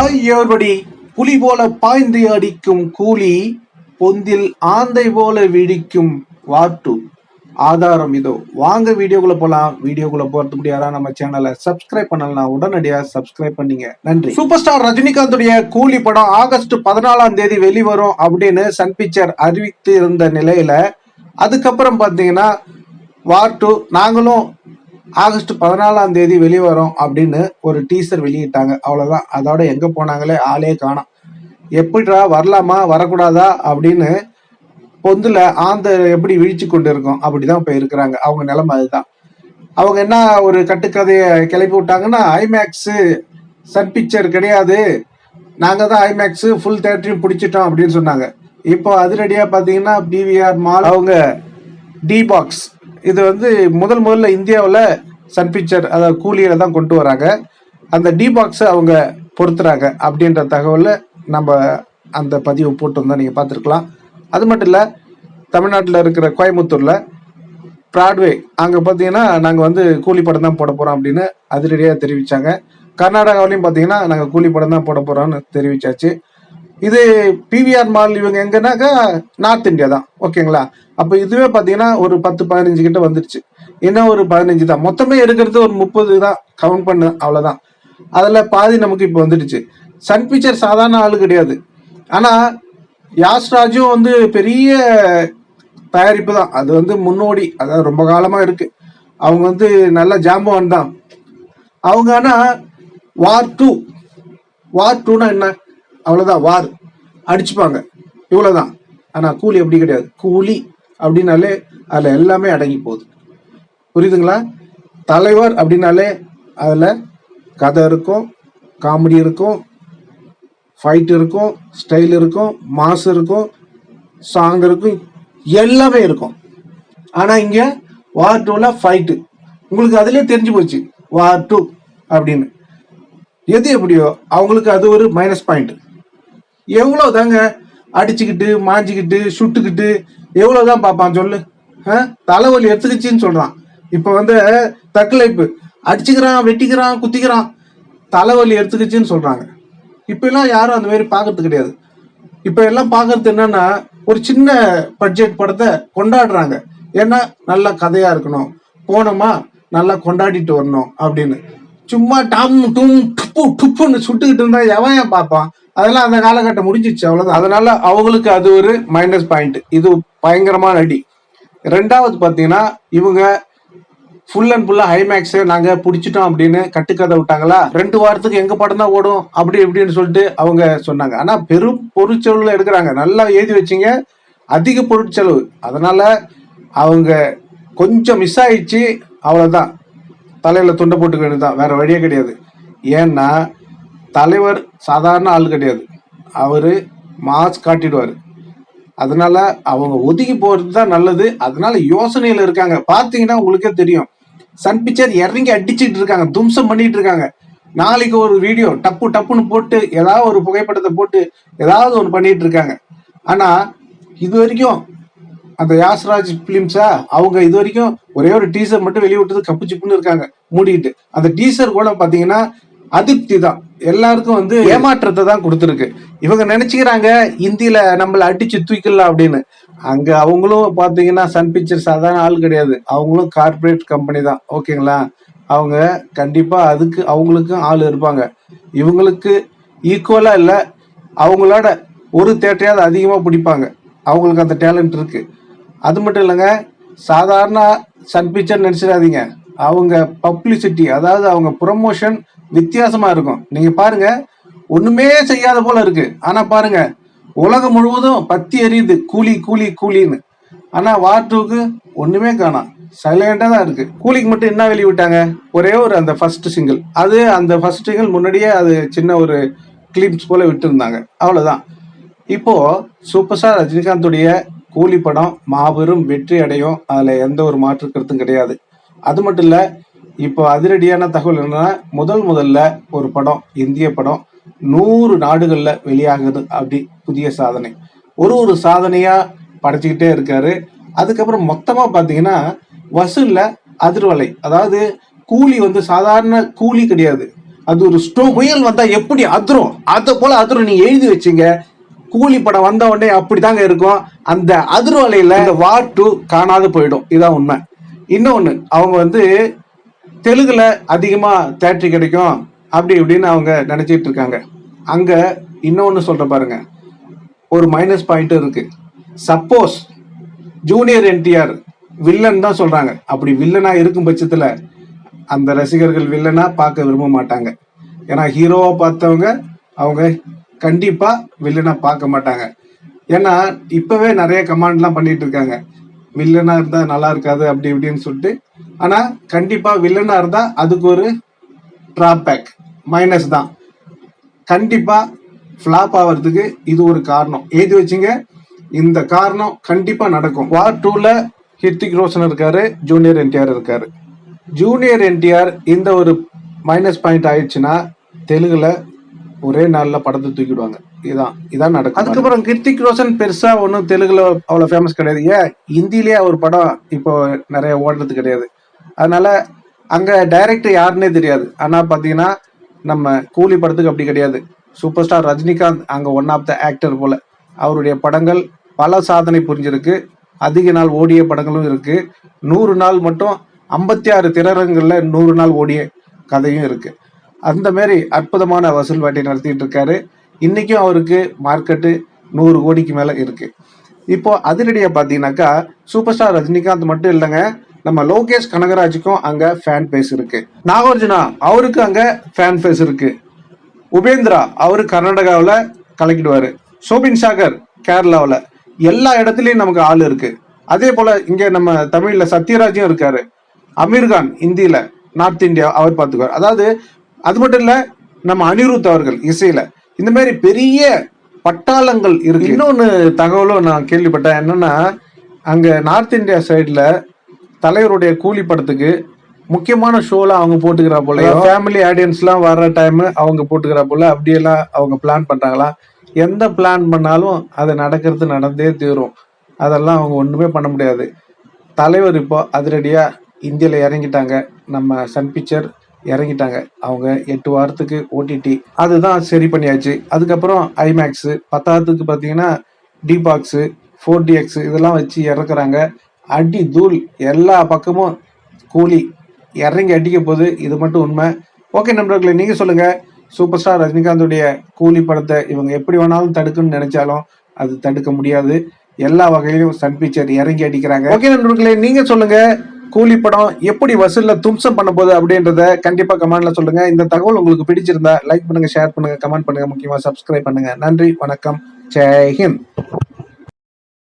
ஐயோர்படி புலி போல பாய்ந்து அடிக்கும் கூலி பொந்தில் ஆந்தை போல விழிக்கும் வாட்டு. ஆதாரம் இதோ. வாங்க வீடியோக்குள்ள போலாம். வீடியோக்குள்ள போறது முடியாதா நம்ம சேனலை சப்ஸ்கிரைப் பண்ணலாம் உடனடியா சப்ஸ்கிரைப் பண்ணீங்க. நன்றி. சூப்பர் ஸ்டார் ரஜினிகாந்துடைய கூலி படம் ஆகஸ்ட் பதினாலாம் தேதி வெளிவரும் அப்படின்னு சன் பிக்சர் அறிவித்து இருந்த நிலையில அதுக்கப்புறம் பாத்தீங்கன்னா வார் டூ நாங்களும் ஆகஸ்ட் பதினாலாம் தேதி வெளிவரும் அப்படின்னு ஒரு டீசர் வெளியிட்டாங்க. அவ்வளோதான் அதோட எங்கே போனாங்களே ஆளே காணும். எப்படிடா வரலாமா? வரக்கூடாதா? அப்படின்னு பொந்தில் ஆந்த எப்படி வீழ்ச்சி கொண்டு இருக்கும் அப்படிதான் இப்போ இருக்கிறாங்க. அவங்க நிலைமை அதுதான். அவங்க என்ன ஒரு கட்டுக்கதையை கிளப்பி விட்டாங்கன்னா ஐமேக்ஸு சன் பிக்சர் கிடையாது. நாங்கள் தான் ஐமேக்ஸு ஃபுல் தேட்டரையும் பிடிச்சிட்டோம் அப்படின்னு சொன்னாங்க. இப்போ அதிரடியாக பார்த்தீங்கன்னா பிவிஆர் மால் அவங்க டி பாக்ஸ் இது வந்து முதல் முதல்ல இந்தியாவில் சன் பிக்சர் அதாவது கூலியில் தான் கொண்டு வராங்க. அந்த டி பாக்ஸை அவங்க பொறுத்துறாங்க அப்படின்ற தகவலை நம்ம அந்த பதிவு போட்டிருந்தோம். நீங்கள் பார்த்துருக்கலாம். அது மட்டும் இல்லை தமிழ்நாட்டில் இருக்கிற கோயம்புத்தூரில் ப்ராட்வே அங்கே பார்த்தீங்கன்னா நாங்கள் வந்து கூலி படம் தான் போட போகிறோம் அப்படின்னு அதிரடியாக தெரிவித்தாங்க கர்நாடகாவிலையும் பார்த்தீங்கன்னா நாங்கள் கூலி படம் தான் போட போகிறோம்னு தெரிவிச்சாச்சு. இது பிவிஆர் மால் இவங்க எங்கன்னாக்கா நார்த் இந்தியா தான். ஓகேங்களா அப்போ இதுவே பார்த்தீங்கன்னா ஒரு பத்து பதினஞ்சு கிட்ட வந்துருச்சு. என்ன ஒரு பதினஞ்சு தான்? மொத்தமே இருக்கிறது ஒரு முப்பது தான். கவுண்ட் பண்ணு அவ்வளோதான் அதில் பாதி நமக்கு இப்போ வந்துடுச்சு. சன் பிக்சர் சாதாரண ஆள் கிடையாது. ஆனால் யாஸ்ராஜும் வந்து பெரிய தயாரிப்பு தான். அது வந்து முன்னோடி. அதாவது ரொம்ப காலமாக இருக்கு. அவங்க வந்து நல்ல ஜாம்பவான் தான். அவங்க ஆனால் வார் டூ வார் டூனா என்ன? அவ்வளோதான் வார். அடிச்சுப்பாங்க. இவ்வளோதான் ஆனால் கூலி அப்படி கிடையாது. கூலி அப்படின்னாலே அதில் எல்லாமே அடங்கி போகுது. புரியுதுங்களா? தலைவர் அப்படின்னாலே அதில் கதை இருக்கும் காமெடி இருக்கும் ஃபைட் இருக்கும் ஸ்டைல் இருக்கும் மாஸ் இருக்கும் சாங் இருக்கும் எல்லாமே இருக்கும். ஆனால் இங்கே வார் டூவில் ஃபைட்டு உங்களுக்கு அதுலேயே தெரிஞ்சு போச்சு. வார் டூ அப்படின்னு. எது எப்படியோ அவங்களுக்கு அது ஒரு மைனஸ் பாயிண்ட் எவ்வளோ தாங்க அடிச்சுக்கிட்டு மாஞ்சிக்கிட்டு சுட்டுக்கிட்டு எவ்வளோதான் பார்ப்பான் சொல்லு. ஆ? தலைவலி எடுத்துக்கிச்சின்னு சொல்கிறான் இப்போ வந்து தக்கலைப்பு அடிச்சுக்கிறான் வெட்டிக்கிறான் குத்திக்கிறான். தலைவலி எடுத்துக்கிச்சின்னு சொல்கிறாங்க இப்போல்லாம் யாரும் அந்த மாதிரி பார்க்கறது கிடையாது. இப்போ எல்லாம் பார்க்கறது என்னன்னா ஒரு சின்ன பட்ஜெட் படத்தை கொண்டாடுறாங்க. ஏன்னா நல்ல கதையாக இருக்கணும். போனோமா நல்லா கொண்டாடிட்டு வரணும் அப்படின்னு. சும்மா டம் டும் டுப்பு டுப்புன்னு சுட்டுக்கிட்டு இருந்தா எவன் ஏன் பார்ப்பான்? அதெல்லாம் அந்த காலகட்டம் முடிஞ்சிச்சு அவ்வளோதான் அதனால அவங்களுக்கு அது ஒரு மைனஸ் பாயிண்ட் இது பயங்கரமான அடி. ரெண்டாவது பார்த்தீங்கன்னா இவங்க ஃபுல் அண்ட் ஃபுல்லாக ஹைமேக்ஸ் நாங்கள் பிடிச்சிட்டோம் அப்படின்னு கட்டுக்கதை விட்டாங்களா? ரெண்டு வாரத்துக்கு எங்கள் படம் தான் ஓடும் அப்படி இப்படின்னு சொல்லிட்டு அவங்க சொன்னாங்க. ஆனால் பெரும் பொருட்செலவில் எடுக்கிறாங்க. நல்லா எழுதி வச்சீங்க. அதிக பொருட்செலவு. அதனால அவங்க கொஞ்சம் மிஸ் ஆயிடுச்சு. அவ்வளோதான் தலையில் துண்டை போட்டுக்க வேண்டியதுதான். வேற வழியே கிடையாது. ஏன்னா தலைவர் சாதாரண ஆள் கிடையாது. அவரு மாஸ் காட்டிடுவார். அதனால அவங்க ஒதுக்கி போறது தான் நல்லது. அதனால யோசனையில இருக்காங்க. பாத்தீங்கன்னா உங்களுக்கே தெரியும். சன் பிக்சர் இறங்கி அடிச்சுட்டு இருக்காங்க. தும்சம் பண்ணிட்டு இருக்காங்க. நாளைக்கு ஒரு வீடியோ டப்பு டப்புன்னு போட்டு ஏதாவது ஒரு புகைப்படத்தை போட்டு ஏதாவது ஒன்று பண்ணிட்டு இருக்காங்க. ஆனா இது வரைக்கும் அந்த யாஸ்ராஜ் பிலிம்ஸா அவங்க இது வரைக்கும் ஒரே ஒரு டீசர் மட்டும் வெளியே விட்டது கப்பு சிப்புன்னு இருக்காங்க. மூடிக்கிட்டு. அந்த டீசர் கூட பாத்தீங்கன்னா அதிருப்தி தான். எல்லாருக்கும் வந்து ஏமாற்றத்தை தான் கொடுத்துருக்கு. இவங்க நினைச்சுக்கிறாங்க இந்தியில நம்மளை அடிச்சு தூக்கிடலாம் அப்படின்னு. அங்க அவங்களும் பாத்தீங்கன்னா சன் பிக்சர் சாதாரண ஆள் கிடையாது. அவங்களும் கார்ப்பரேட் கம்பெனி தான். ஓகேங்களா அவங்க கண்டிப்பா அதுக்கு அவங்களுக்கும் ஆள் இருப்பாங்க. இவங்களுக்கு ஈக்குவலா இல்ல அவங்களோட ஒரு தேட்டையாவது அதிகமா பிடிப்பாங்க. அவங்களுக்கு அந்த டேலண்ட் இருக்கு. அது மட்டும் இல்லைங்க சாதாரண சன் பிக்சர் நினைச்சிடாதீங்க. அவங்க பப்ளிசிட்டி அதாவது அவங்க ப்ரொமோஷன் வித்தியாசமா இருக்கும். நீங்க பாருங்க ஒண்ணுமே செய்யாத போல இருக்கு. ஆனா பாருங்க உலகம் முழுவதும் பத்தி எரியுது. கூலி கூலி கூலின்னு. ஆனா வார் டூக்கு ஒண்ணுமே காணாம். சைலண்டா தான் இருக்கு. கூலிக்கு மட்டும் என்ன வெளியிட்டாங்க ஒரே ஒரு அந்த ஃபர்ஸ்ட் சிங்கிள் அது அந்த ஃபர்ஸ்ட் சிங்கிள் முன்னாடியே அது சின்ன ஒரு கிளிப்ஸ் போல விட்டுருந்தாங்க. அவ்வளவுதான். இப்போ சூப்பர் ஸ்டார் ரஜினிகாந்துடைய கூலி படம் மாபெரும் வெற்றி அடையும். அதுல எந்த ஒரு மாற்று கருத்தும் கிடையாது. அது மட்டும் இல்லை இப்போ அதிரடியான தகவல் என்னன்னா முதல் முதல்ல ஒரு படம் இந்திய படம் நூறு நாடுகளில் வெளியாகுது அப்படி புதிய சாதனை. ஒரு ஒரு சாதனையாக படைச்சிக்கிட்டே இருக்காரு. அதுக்கப்புறம் மொத்தமாக பார்த்தீங்கன்னா வசூலில் அதிர்வலை. அதாவது கூலி வந்து சாதாரண கூலி கிடையாது. அது ஒரு ஸ்டோ புயல் வந்தால் எப்படி அதிரும்? அதை போல் அதிரும். நீங்கள் எழுதி வச்சீங்க. கூலி படம் வந்த உடனே அப்படிதாங்க இருக்கும். அந்த அதிர்வலையில் இந்த வாட்டு காணாது போயிடும். இதான் உண்மை. இன்னொன்று அவங்க வந்து தெலுங்குல அதிகமாக தேட்டரி கிடைக்கும். அப்படி இப்படின்னு அவங்க நினச்சிட்டு இருக்காங்க. அங்கே இன்னொன்று சொல்கிற பாருங்க. ஒரு மைனஸ் பாயிண்ட் இருக்கு. சப்போஸ் ஜூனியர் என்டிஆர் வில்லன் தான் சொல்றாங்க. அப்படி வில்லனா இருக்கும் பட்சத்தில் அந்த ரசிகர்கள் வில்லனா பார்க்க விரும்ப மாட்டாங்க. ஏன்னா ஹீரோவை பார்த்தவங்க அவங்க கண்டிப்பாக வில்லனா பார்க்க மாட்டாங்க. ஏன்னா இப்பவே நிறைய கமாண்ட்லாம் பண்ணிட்டு இருக்காங்க. வில்லனா இருந்தா நல்லா இருக்காது அப்படி இப்படின்னு சொல்லிட்டு. ஆனா கண்டிப்பா வில்லனா இருந்தா அதுக்கு ஒரு டிராபேக் மைனஸ் தான். கண்டிப்பா ஃபிளாப் ஆகிறதுக்கு இது ஒரு காரணம். எழுதி வச்சுங்க இந்த காரணம் கண்டிப்பா நடக்கும். வார் டூல ஹிருத்திக் ரோஷன் இருக்காரு ஜூனியர் என்டிஆர் இருக்காரு. ஜூனியர் என்டிஆர் இந்த ஒரு மைனஸ் பாயிண்ட் ஆயிடுச்சுன்னா தெலுங்குல ஒரே நாளில் படத்தை தூக்கிடுவாங்க. இதான் இதான் நடக்கும். அதுக்கப்புறம் கிருத்திக் ரோஷன் பெருசா ஒன்றும் தெலுங்குல அவ்வளோ ஃபேமஸ் கிடையாது. ஏன்? ஹிந்திலேயே ஒரு படம் இப்போ நிறைய ஓடுறது கிடையாது. அதனால அங்க டைரக்டர் யாருன்னே தெரியாது. ஆனா பாத்தீங்கன்னா நம்ம கூலி படத்துக்கு அப்படி கிடையாது. சூப்பர் ஸ்டார் ரஜினிகாந்த் அங்க ஒன் ஆஃப் த ஆக்டர் போல. அவருடைய படங்கள் பல சாதனை புரிஞ்சிருக்கு. அதிக நாள் ஓடிய படங்களும் இருக்கு. நூறு நாள் மட்டும் ஐம்பத்தி ஆறு திரையரங்குகள்ல நூறு நாள் ஓடிய கதையும் இருக்கு. அந்த மாதிரி அற்புதமான வசூல் வேட்டை நடத்திட்டு இருக்காரு. இன்றைக்கும் அவருக்கு மார்க்கெட்டு நூறு கோடிக்கு மேலே இருக்கு. இப்போ அதிரடியா பார்த்தீங்கன்னாக்கா சூப்பர் ஸ்டார் ரஜினிகாந்த் மட்டும் இல்லைங்க நம்ம லோகேஷ் கனகராஜுக்கும் அங்கே ஃபேன் பேஸ் இருக்கு. நாகார்ஜுனா அவருக்கு அங்கே ஃபேன் பேஸ் இருக்கு. உபேந்திரா அவர் கர்நாடகாவில் கலக்கிடுவார். சோபின் சாகர் கேரளாவில். எல்லா இடத்துலையும் நமக்கு ஆள் இருக்கு. அதே போல் இங்கே நம்ம தமிழில் சத்யராஜும் இருக்காரு. அமீர்கான் இந்தியில். நார்த் இந்தியா அவர் பார்த்துக்குவார் அதாவது அது மட்டும் இல்லை நம்ம அனிருத் அவர்கள் இசையில். இந்த மாதிரி பெரிய பட்டாளங்கள் இருக்கு. இன்னொன்னு தகவலும் நான் கேள்விப்பட்டேன் என்னன்னா அங்க நார்த் இந்தியா சைடுல தலைவருடைய கூலி படத்துக்கு முக்கியமான ஷோல அவங்க போட்டுக்கிறா போல ஃபேமிலி ஆடியன்ஸ்லாம் வர்ற டைம் அவங்க போட்டுக்கிறா போல அப்படியெல்லாம் அவங்க பிளான் பண்றாங்களா? எந்த பிளான் பண்ணாலும் அது நடக்கிறது நடந்தே தீரும். அதெல்லாம் அவங்க ஒண்ணுமே பண்ண முடியாது. தலைவர் இப்போ அதிரடியா இந்தியால இறங்கிட்டாங்க. நம்ம சன் பிக்சர் இறங்கிட்டாங்க. அவங்க எட்டு வாரத்துக்கு ஓடிடி அதுதான் சரி பண்ணியாச்சு. அதுக்கப்புறம் ஐமேக்ஸ் பத்தாவதுக்கு பார்த்தீங்கன்னா டிபாக்ஸ் ஃபோர் டிஎக்ஸ் இதெல்லாம் வச்சு இறக்குறாங்க. அடி தூள் எல்லா பக்கமும் கூலி. இறங்கி அடிக்க போகுது. இது மட்டும் உண்மை. ஓகே நண்பர்களே நீங்கள் சொல்லுங்கள் சூப்பர் ஸ்டார் ரஜினிகாந்துடைய கூலி படத்தை இவங்க எப்படி வேணாலும் தடுக்கணும்னு நினைச்சாலும் அது தடுக்க முடியாது. எல்லா வகையிலும் சன் பிக்சர் இறங்கி அடிக்கிறாங்க. ஓகே நண்பர்களே நீங்க சொல்லுங்க. கூலி படம் எப்படி வசூல்ல தும்சம் பண்ண போகுது அப்படின்றத கண்டிப்பா கமெண்ட்ல சொல்லுங்க. இந்த தகவல் உங்களுக்கு பிடிச்சிருந்தா லைக் பண்ணுங்க ஷேர் பண்ணுங்க கமெண்ட் பண்ணுங்க முக்கியமா சப்ஸ்கிரைப் பண்ணுங்க. நன்றி வணக்கம். ஜெய்ஹிந்த்